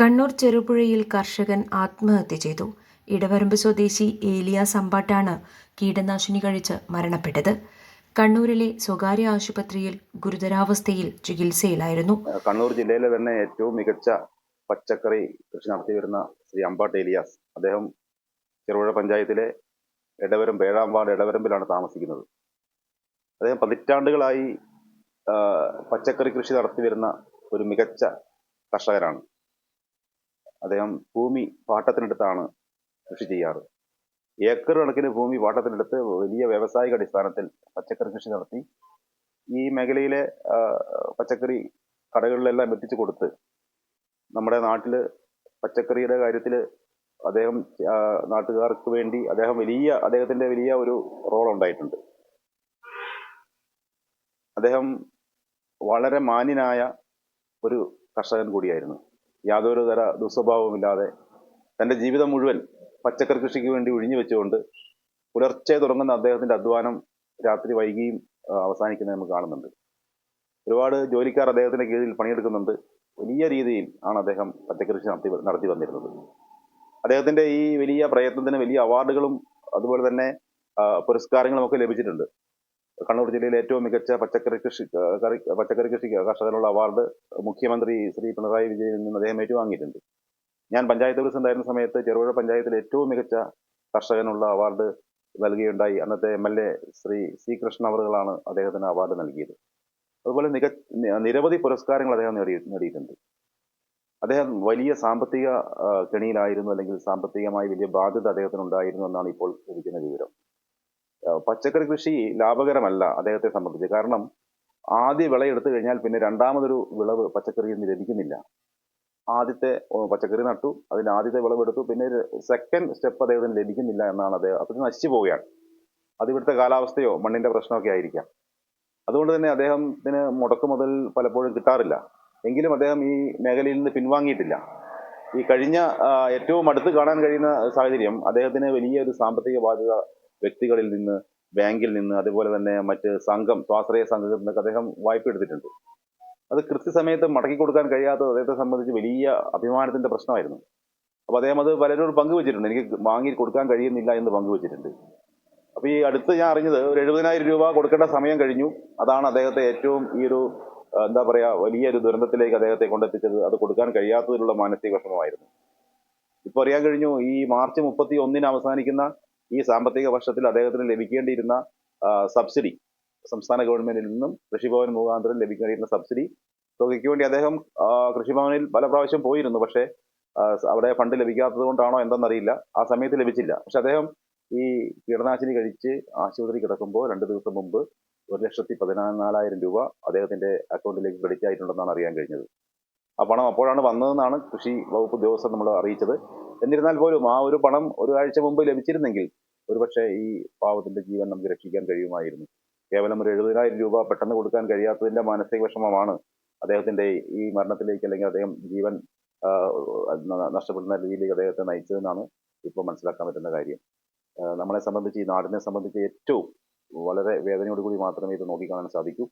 കണ്ണൂർ ചെറുപുഴയിൽ കർഷകൻ ആത്മഹത്യ ചെയ്തു. ഇടവരമ്പ് സ്വദേശി ഏലിയ സമ്പാട്ടാണ് കീടനാശിനി കഴിച്ച് മരണപ്പെട്ടത്. കണ്ണൂരിലെ സ്വകാര്യ ആശുപത്രിയിൽ ഗുരുതരാവസ്ഥയിൽ ചികിത്സയിലായിരുന്നു. കണ്ണൂർ ജില്ലയിലെ തന്നെ ഏറ്റവും മികച്ച പച്ചക്കറി കൃഷി നടത്തി വരുന്ന ശ്രീ അമ്പാട്ട് ഏലിയാസ്. അദ്ദേഹം ചെറുപുഴ പഞ്ചായത്തിലെ ഇടവരമ്പ് ഏഴാം വാർഡ് ഇടവരമ്പിലാണ് താമസിക്കുന്നത്. അദ്ദേഹം പതിറ്റാണ്ടുകളായി പച്ചക്കറി കൃഷി നടത്തി വരുന്ന ഒരു മികച്ച കർഷകരാണ് അദ്ദേഹം ഭൂമി പാട്ടത്തിനെടുത്താണ് കൃഷി ചെയ്യാറ്. ഏക്കർ കണക്കിന് ഭൂമി പാട്ടത്തിനെടുത്ത് വലിയ വ്യാവസായിക അടിസ്ഥാനത്തിൽ പച്ചക്കറി കൃഷി നടത്തി. ഈ മേഖലയിലെ പച്ചക്കറി കടകളിലെല്ലാം എത്തിച്ചു കൊടുത്ത് നമ്മുടെ നാട്ടിൽ പച്ചക്കറിയുടെ കാര്യത്തിൽ അദ്ദേഹം നാട്ടുകാർക്ക് വേണ്ടി അദ്ദേഹം വലിയ അദ്ദേഹത്തിന്റെ വലിയ ഒരു റോൾ ഉണ്ടായിട്ടുണ്ട്. അദ്ദേഹം വളരെ മാന്യനായ ഒരു കർഷകൻ കൂടിയായിരുന്നു. യാതൊരു തര ദുസ്വഭാവമില്ലാതെ തന്റെ ജീവിതം മുഴുവൻ പച്ചക്കറി കൃഷിക്ക് വേണ്ടി ഒഴിഞ്ഞു വെച്ചുകൊണ്ട് പുലർച്ചെ തുടങ്ങുന്ന അദ്ദേഹത്തിന്റെ അധ്വാനം രാത്രി വൈകിയും അവസാനിക്കുന്നത് നമുക്ക് കാണുന്നുണ്ട്. ഒരുപാട് ജോലിക്കാർ അദ്ദേഹത്തിന്റെ കീഴിൽ പണിയെടുക്കുന്നുണ്ട്. വലിയ രീതിയിൽ ആണ് അദ്ദേഹം പച്ചക്കൃഷി നടത്തി നടത്തി വന്നിരുന്നത്. അദ്ദേഹത്തിന്റെ ഈ വലിയ പ്രയത്നത്തിന് വലിയ അവാർഡുകളും അതുപോലെ തന്നെ പുരസ്കാരങ്ങളും ഒക്കെ ലഭിച്ചിട്ടുണ്ട്. കണ്ണൂർ ജില്ലയിലെ ഏറ്റവും മികച്ച പച്ചക്കറി കൃഷി കറി പച്ചക്കറി കൃഷി കർഷകനുള്ള അവാർഡ് മുഖ്യമന്ത്രി ശ്രീ പിണറായി വിജയൻ നിന്ന് അദ്ദേഹം ഏറ്റുവാങ്ങിയിട്ടുണ്ട്. ഞാൻ പഞ്ചായത്ത് പ്രസിഡന്റ് ആയിരുന്ന സമയത്ത് ചെറുപുഴ പഞ്ചായത്തിലെ ഏറ്റവും മികച്ച കർഷകനുള്ള അവാർഡ് നൽകുകയുണ്ടായി അന്നത്തെ M L A Shri C Krishna അവറുകളാണ് അദ്ദേഹത്തിന് അവാർഡ് നൽകിയത്. അതുപോലെ മിക നിരവധി പുരസ്കാരങ്ങൾ അദ്ദേഹം നേടി നേടിയിട്ടുണ്ട്. അദ്ദേഹം വലിയ സാമ്പത്തിക കെണിയിലായിരുന്നു അല്ലെങ്കിൽ സാമ്പത്തികമായി വലിയ ബാധ്യത അദ്ദേഹത്തിന് ഉണ്ടായിരുന്നു എന്നാണ് ഇപ്പോൾ ലഭിക്കുന്ന വിവരം. പച്ചക്കറി കൃഷി ലാഭകരമല്ല അദ്ദേഹത്തെ സംബന്ധിച്ച്. കാരണം ആദ്യ വിളയെടുത്തു കഴിഞ്ഞാൽ പിന്നെ രണ്ടാമതൊരു വിളവ് പച്ചക്കറിയിൽ നിന്ന് ലഭിക്കുന്നില്ല. ആദ്യത്തെ പച്ചക്കറി നട്ടു അതിന് ആദ്യത്തെ വിളവെടുത്തു പിന്നെ സെക്കൻഡ് സ്റ്റെപ്പ് അദ്ദേഹത്തിന് ലഭിക്കുന്നില്ല എന്നാണ് അദ്ദേഹം അപ്പം നശിച്ചു പോവുകയാണ്. അത് ഇവിടുത്തെ കാലാവസ്ഥയോ മണ്ണിന്റെ പ്രശ്നമൊക്കെ ആയിരിക്കാം. അതുകൊണ്ട് തന്നെ അദ്ദേഹത്തിന് മുടക്ക് മുതൽ പലപ്പോഴും കിട്ടാറില്ല. എങ്കിലും അദ്ദേഹം ഈ മേഖലയിൽ നിന്ന് പിൻവാങ്ങിയിട്ടില്ല. ഈ കഴിഞ്ഞ ഏറ്റവും അടുത്ത് കാണാൻ കഴിയുന്ന സാഹചര്യം അദ്ദേഹത്തിന് വലിയൊരു സാമ്പത്തിക ബാധ്യത വ്യക്തികളിൽ നിന്ന് ബാങ്കിൽ നിന്ന് അതുപോലെ തന്നെ മറ്റ് സംഘം സ്വാശ്രയ സംഘത്തിൽ നിന്നൊക്കെ അദ്ദേഹം വായ്പ എടുത്തിട്ടുണ്ട്. അത് കൃത്യസമയത്ത് മടക്കി കൊടുക്കാൻ കഴിയാത്തത് അദ്ദേഹത്തെ സംബന്ധിച്ച് വലിയ അഭിമാനത്തിന്റെ പ്രശ്നമായിരുന്നു. അപ്പോൾ അദ്ദേഹം അത് പലരോട് പങ്കുവച്ചിട്ടുണ്ട്. എനിക്ക് വാങ്ങി കൊടുക്കാൻ കഴിയുന്നില്ല എന്ന് പങ്കുവച്ചിട്ടുണ്ട്. അപ്പോൾ ഈ അടുത്ത് ഞാൻ അറിഞ്ഞത് ഒരു എഴുപതിനായിരം രൂപ കൊടുക്കേണ്ട സമയം കഴിഞ്ഞു. അതാണ് അദ്ദേഹത്തെ ഏറ്റവും ഈ ഒരു എന്താ പറയാ വലിയൊരു ദുരന്തത്തിലേക്ക് അദ്ദേഹത്തെ കൊണ്ടെത്തിച്ചത്. അത് കൊടുക്കാൻ കഴിയാത്തതിലുള്ള മാനസിക വിഷമമായിരുന്നു. ഇപ്പൊ അറിയാൻ കഴിഞ്ഞു ഈ മാർച്ച് മുപ്പത്തി ഒന്നിന് അവസാനിക്കുന്ന ഈ സാമ്പത്തിക വർഷത്തിൽ അദ്ദേഹത്തിന് ലഭിക്കേണ്ടിയിരുന്ന സബ്സിഡി സംസ്ഥാന ഗവൺമെന്റിൽ നിന്നും കൃഷിഭവൻ മുഖാന്തരം ലഭിക്കേണ്ടിയിരുന്ന സബ്സിഡി തുകയ്ക്ക് വേണ്ടി അദ്ദേഹം കൃഷിഭവനിൽ പല പ്രാവശ്യം പോയിരുന്നു. പക്ഷേ അവിടെ ഫണ്ട് ലഭിക്കാത്തത് കൊണ്ടാണോ എന്തെന്നറിയില്ല. ആ സമയത്ത് ലഭിച്ചില്ല. പക്ഷെ അദ്ദേഹം ഈ കീടനാശിനി കഴിച്ച് ആശുപത്രി കിടക്കുമ്പോൾ രണ്ട് ദിവസം മുമ്പ് ഒരു ലക്ഷത്തി പതിനാലായിരം രൂപ അദ്ദേഹത്തിന്റെ അക്കൗണ്ടിലേക്ക് ക്രെഡിറ്റ് ആയിട്ടുണ്ടെന്നാണ് അറിയാൻ കഴിഞ്ഞത്. ആ പണം അപ്പോഴാണ് വന്നതെന്നാണ് കൃഷി വകുപ്പ് ഉദ്യോഗസ്ഥർ നമ്മൾ അറിയിച്ചത്. എന്നിരുന്നാൽ പോലും ആ ഒരു പണം ഒരു ആഴ്ച മുമ്പ് ലഭിച്ചിരുന്നെങ്കിൽ ഒരുപക്ഷെ ഈ പാവത്തിന്റെ ജീവൻ നമുക്ക് രക്ഷിക്കാൻ കഴിയുമായിരുന്നു. കേവലം ഒരു എഴുപതിനായിരം രൂപ പെട്ടെന്ന് കൊടുക്കാൻ കഴിയാത്തതിന്റെ മാനസിക വിഷമമാണ് അദ്ദേഹത്തിന്റെ ഈ മരണത്തിലേക്ക് അല്ലെങ്കിൽ അദ്ദേഹം ജീവൻ നഷ്ടപ്പെടുന്ന രീതിയിലേക്ക് അദ്ദേഹത്തെ നയിച്ചതെന്നാണ് ഇപ്പോൾ മനസ്സിലാക്കാൻ പറ്റുന്ന കാര്യം. നമ്മളെ സംബന്ധിച്ച് ഈ നാടിനെ സംബന്ധിച്ച് ഏറ്റവും വളരെ വേദനയോടുകൂടി മാത്രമേ ഇത് നോക്കിക്കാണാൻ സാധിക്കൂ.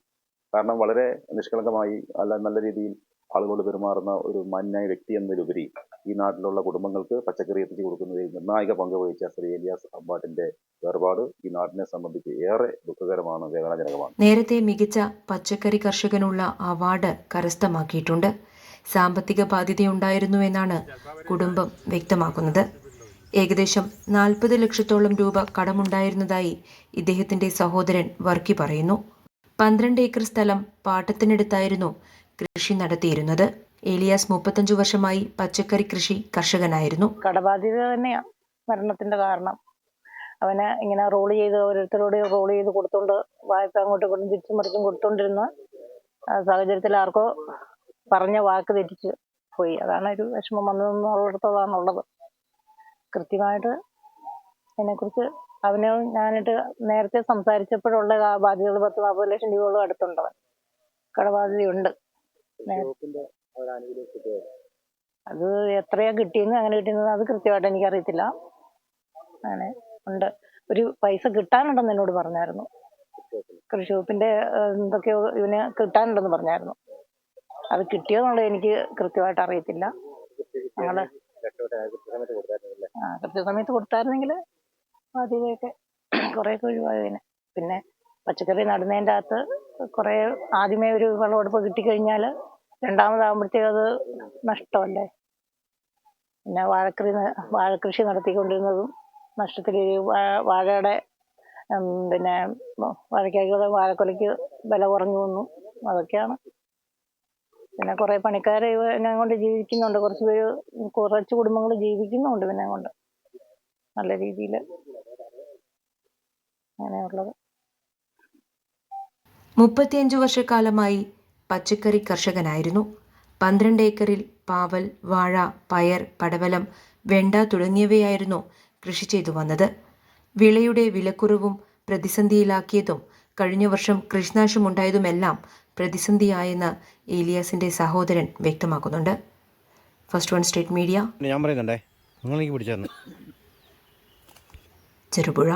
കാരണം വളരെ നിഷ്കളങ്കമായി അല്ല നല്ല രീതിയിൽ ആളുകളോട് പെരുമാറുന്ന ഒരു മാന്യായ വ്യക്തി എന്നതിലുപരി ഈ നാട്ടിലുള്ള കുടുംബങ്ങൾക്ക് പച്ചക്കറി എത്തിച്ചു കൊടുക്കുന്നതിൽ നിർണായക പങ്ക് വഹിച്ച ശ്രീ എലിയാസ് അബ്ബാട്ടിന്റെ വേർപാട് ഈ നാടിനെ സംബന്ധിച്ച് ഏറെ ദുഃഖകരമാണ് വേദനാജനകമാണ്. നേരത്തെ മികച്ച പച്ചക്കറി കർഷകനുള്ള അവാർഡ് കരസ്ഥമാക്കിയിട്ടുണ്ട്. സാമ്പത്തിക ബാധ്യതയുണ്ടായിരുന്നു എന്നാണ് കുടുംബം വ്യക്തമാക്കുന്നത്. ഏകദേശം നാൽപ്പത് ലക്ഷത്തോളം രൂപ കടമുണ്ടായിരുന്നതായി ഇദ്ദേഹത്തിന്റെ സഹോദരൻ വർക്കി പറയുന്നു. പന്ത്രണ്ട് ഏക്കർ സ്ഥലം പാട്ടത്തിനെടുത്തായിരുന്നു കൃഷി നടത്തിയിരുന്നത്. ഏലിയാസ് മുപ്പത്തഞ്ചു വർഷമായി പച്ചക്കറി കൃഷി കർഷകനായിരുന്നു. കടബാധ്യത തന്നെയാണ് മരണത്തിന്റെ കാരണം. അവന് ഇങ്ങനെ റോൾ ചെയ്ത് ഓരോരുത്തരോട് റോൾ ചെയ്ത് കൊടുത്തോണ്ട് വായ്പ അങ്ങോട്ടും ഇങ്ങോട്ടും തിരിച്ചും മറിച്ചും കൊടുത്തോണ്ടിരുന്ന സാഹചര്യത്തിൽ ആർക്കോ പറഞ്ഞ വാക്ക് തെറ്റിച്ച് പോയി. അതാണ് ഒരു വിഷമം വന്നതെന്നുള്ളിടത്തോളാണ് ഉള്ളത് കൃത്യമായിട്ട് അതിനെക്കുറിച്ച് അവന് ഞാനിട്ട് നേരത്തെ സംസാരിച്ചപ്പോഴുള്ള ബാധ്യതകൾ പത്ത് നാൽപ്പത് ലക്ഷം രൂപയോളം അടുത്തുണ്ടവൻ കടബാധ്യതയുണ്ട്. അത് എത്രയാ കിട്ടിയെന്ന് അങ്ങനെ കിട്ടിയെന്ന് അത് കൃത്യമായിട്ട് എനിക്ക് എനിക്കറിയത്തില്ല. അങ്ങനെ ഉണ്ട്. ഒരു പൈസ കിട്ടാനുണ്ടെന്ന് എന്നോട് പറഞ്ഞായിരുന്നു. കൃഷി വകുപ്പിന്റെ എന്തൊക്കെയോ ഇവന് കിട്ടാനുണ്ടെന്ന് പറഞ്ഞായിരുന്നു. അത് കിട്ടിയോന്നുള്ളത് എനിക്ക് കൃത്യമായിട്ട് അറിയത്തില്ല. ഞങ്ങൾ ആ കൃത്യസമയത്ത് കൊടുത്തായിരുന്നെങ്കിൽ ബാധ്യതയൊക്കെ കുറേയൊക്കെ ഒഴിവായേനെ പിന്നെ പച്ചക്കറി നടുന്നതിന്റെ അകത്ത് കുറേ ആദ്യമേ ഒരു വിളവെടുപ്പ് കിട്ടിക്കഴിഞ്ഞാൽ രണ്ടാമതാകുമ്പോഴത്തേക്ക് അത് നഷ്ടമല്ലേ? പിന്നെ വാഴക്കൃഷി വാഴകൃഷി നടത്തിക്കൊണ്ടിരുന്നതും നഷ്ടത്തിൽ വാഴയുടെ പിന്നെ വാഴയ്ക്കായിക്കോട്ടെ വാഴക്കൊലയ്ക്ക് വില കുറഞ്ഞു വന്നു. അതൊക്കെയാണ്. പിന്നെ കുറേ പണിക്കാർ എന്നെ കൊണ്ട് ജീവിക്കുന്നുണ്ട്. കുറച്ച് പേര് കുറച്ച് കുടുംബങ്ങൾ ജീവിക്കുന്നുണ്ട് പിന്നെ കൊണ്ട്. നല്ല രീതിയിൽ അങ്ങനെയുള്ളത്. മുപ്പത്തിയഞ്ചു വർഷക്കാലമായി പച്ചക്കറി കർഷകനായിരുന്നു. പന്ത്രണ്ട് ഏക്കറിൽ പാവൽ വാഴ പയർ പടവലം വെണ്ട തുടങ്ങിയവയായിരുന്നു കൃഷി ചെയ്തു വന്നത്. വിളയുടെ വിലക്കുറവും പ്രതിസന്ധിയിലാക്കിയതും കഴിഞ്ഞ വർഷം കൃഷിനാശമുണ്ടായതുമെല്ലാം പ്രതിസന്ധിയായെന്ന് ഏലിയാസിന്റെ സഹോദരൻ വ്യക്തമാക്കുന്നുണ്ട്. First one state media. ഞാൻ പറയുന്നുണ്ടേ നിങ്ങളെനിക്ക് പിടിച്ചു തന്നു ചെറുപുഴ.